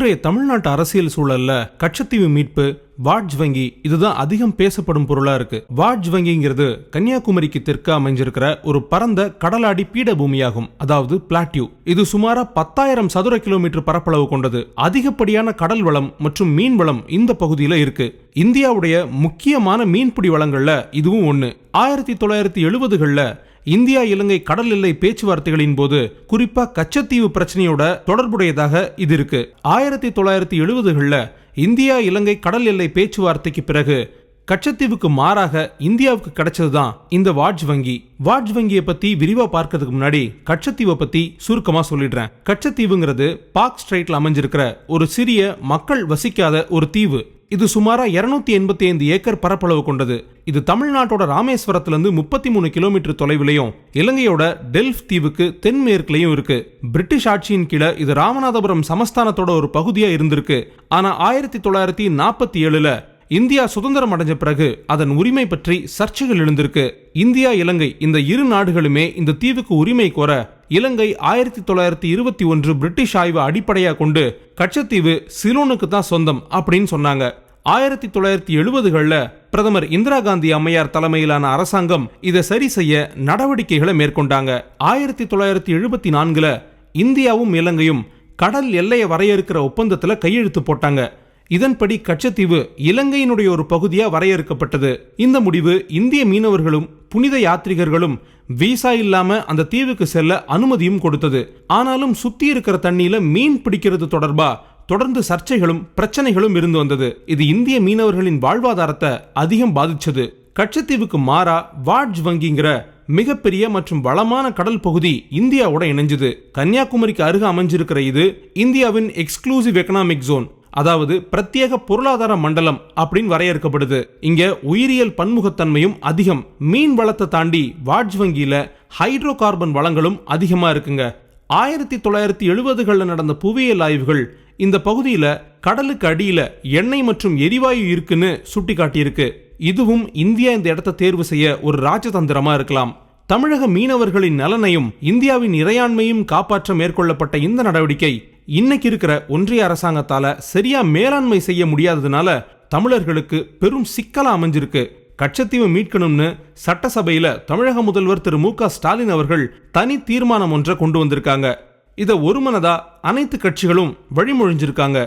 இன்றைய தமிழ்நாட்டு அரசியல் சூழல்ல கச்சத்தீவு மீட்பு வாட்ஜ் வங்கி இதுதான் அதிகம் பேசப்படும் பொருளா இருக்கு. வாட்ஜ் வங்கிங்கிறது கன்னியாகுமரிக்கு தெற்கு அமைஞ்சிருக்கிற ஒரு பரந்த கடலாடி பீடபூமியாகும். அதாவது பிளாட்யூ இது சுமாரா பத்தாயிரம் சதுர கிலோமீட்டர் பரப்பளவு கொண்டது. அதிகப்படியான கடல் வளம் மற்றும் மீன் வளம் இந்த பகுதியில இருக்கு. இந்தியாவுடைய முக்கியமான மீன்பிடி வளங்கள்ல இதுவும் ஒண்ணு. ஆயிரத்தி தொள்ளாயிரத்தி எழுபதுகளில் இந்தியா இலங்கை கடல் எல்லை பேச்சுவார்த்தைகளின் போது குறிப்பா கச்சத்தீவு பிரச்சனையோட தொடர்புடையதாக இது இருக்கு. ஆயிரத்தி தொள்ளாயிரத்தி எழுபதுகளில் இந்தியா இலங்கை கடல் எல்லை பேச்சுவார்த்தைக்கு பிறகு கச்சத்தீவுக்கு மாறாக இந்தியாவுக்கு கிடைச்சதுதான் இந்த வாட்ச் வங்கி. வாட்ச் வங்கியை பத்தி விரிவா பார்க்கறதுக்கு முன்னாடி கச்சத்தீவை பத்தி சுருக்கமா சொல்லிடுறேன். கச்சத்தீவுங்கிறது பாக் ஸ்ட்ரைட்ல அமைஞ்சிருக்கிற ஒரு சிறிய மக்கள் வசிக்காத ஒரு தீவு. இது சுமாரா இருநூத்தி எண்பத்தி ஐந்து ஏக்கர் பரப்பளவு கொண்டது. இது தமிழ்நாட்டோட ராமேஸ்வரத்திலிருந்து முப்பத்தி மூணு கிலோமீட்டர் தொலைவிலையும் இலங்கையோட டெல்ஃப் தீவுக்கு தென்மேற்குலையும் இருக்கு. பிரிட்டிஷ் ஆட்சியின் கீழே இது ராமநாதபுரம் சமஸ்தானத்தோட ஒரு பகுதியா இருந்திருக்கு. ஆனா ஆயிரத்தி தொள்ளாயிரத்தி நாற்பத்தி ஏழுல இந்தியா சுதந்திரம் அடைஞ்ச பிறகு அதன் உரிமை பற்றி சர்ச்சைகள் எழுந்திருக்கு. இந்தியா இலங்கை இந்த இரு நாடுகளுமே இந்த தீவுக்கு உரிமை கோர இலங்கை ஆயிரத்தி தொள்ளாயிரத்தி இருபத்தி ஒன்று பிரிட்டிஷ் ஆய்வு அடிப்படையாக கொண்டு கச்சத்தீவு சிலோனுக்கு தான் சொந்தம் அப்படின்னு சொன்னாங்க. ஆயிரத்தி தொள்ளாயிரத்தி எழுபதுகளில் பிரதமர் இந்திரா காந்தி அம்மையார் தலைமையிலான அரசாங்கம் இதை சரி செய்ய நடவடிக்கைகளை மேற்கொண்டாங்க. ஆயிரத்தி தொள்ளாயிரத்தி எழுபத்தி நான்குல இந்தியாவும் இலங்கையும் கடல் எல்லையை வரையறுக்கிற ஒப்பந்தத்துல கையெழுத்து போட்டாங்க. இதன்படி கச்சத்தீவு இலங்கையினுடைய ஒரு பகுதியா வரையறுக்கப்பட்டது. இந்த முடிவு இந்திய மீனவர்களும் புனித யாத்ரிகர்களும் விசா இல்லாம அந்த தீவுக்கு செல்ல அனுமதியும் கொடுத்தது. ஆனாலும் சுத்தி இருக்கிற தண்ணியில மீன் பிடிக்கிறது தொடர்பா தொடர்ந்து சர்ச்சைகளும் பிரச்சனைகளும் இருந்து வந்தது. இது இந்திய மீனவர்களின் வாழ்வாதாரத்தை அதிகம் பாதிச்சது. கச்சத்தீவுக்கு மாறா வாட்ஜ் வங்கிங்கிற மிகப்பெரிய மற்றும் வளமான கடல் பகுதி இந்தியாவோட இணைஞ்சது. கன்னியாகுமரிக்கு அருக அமைஞ்சிருக்கிற இது இந்தியாவின் எக்ஸ்க்ளூசிவ் எக்கனாமிக் ஜோன் அதாவது பிரத்யேக பொருளாதார மண்டலம் அப்படின்னு வரையறுக்கப்படுது. இங்க உயிரியல் பன்முகத்தன்மையும் அதிகம். மீன் வளத்தை தாண்டி வாட்ஜ் வங்கியில ஹைட்ரோ கார்பன் வளங்களும் அதிகமா இருக்குங்க. ஆயிரத்தி தொள்ளாயிரத்தி எழுபதுகளில் நடந்த புவியியல் ஆய்வுகள் இந்த பகுதியில கடலுக்கு அடியில எண்ணெய் மற்றும் எரிவாயு இருக்குன்னு சுட்டி காட்டியிருக்கு இதுவும் இந்தியா இந்த இடத்தை தேர்வு செய்ய ஒரு ராஜதந்திரமா இருக்கலாம். தமிழக மீனவர்களின் நலனையும் இந்தியாவின் இறையாண்மையும் காப்பாற்ற மேற்கொள்ளப்பட்ட இந்த நடவடிக்கை இன்னைக்கு இருக்கிற ஒன்றிய அரசாங்கத்தால சரியா மேலாண்மை செய்ய முடியாததுனால தமிழர்களுக்கு பெரும் சிக்கலா அமைஞ்சிருக்கு. கட்சத்தீவு மீட்கணும்னு சட்டசபையில தமிழக முதல்வர் திரு மு க ஸ்டாலின் அவர்கள் தனி தீர்மானம் ஒன்றை கொண்டு வந்திருக்காங்க. இதை ஒருமனதா அனைத்து கட்சிகளும் வழிமொழிஞ்சிருக்காங்க.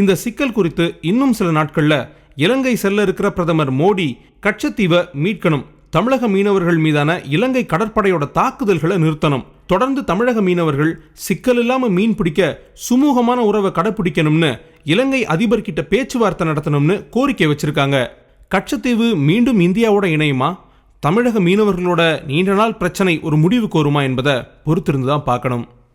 இந்த சிக்கல் குறித்து இன்னும் சில நாட்கள்ல இலங்கை செல்ல இருக்கிற பிரதமர் மோடி கச்சத்தீவை மீட்கணும் தமிழக மீனவர்கள் மீதான இலங்கை கடற்படையோட தாக்குதல்களை நிறுத்தணும் தொடர்ந்து தமிழக மீனவர்கள் சிக்கல் இல்லாம மீன் பிடிக்க சுமூகமான உறவை கடைபிடிக்கணும்னு இலங்கை அதிபர் கிட்ட பேச்சுவார்த்தை நடத்தணும்னு கோரிக்கை வச்சிருக்காங்க. கச்சத்தீவு மீண்டும் இந்தியாவோட இணையுமா? தமிழக மீனவர்களோட நீண்ட நாள் பிரச்சனை ஒரு முடிவு கோருமா என்பதை பொறுத்திருந்து தான் பார்க்கணும்.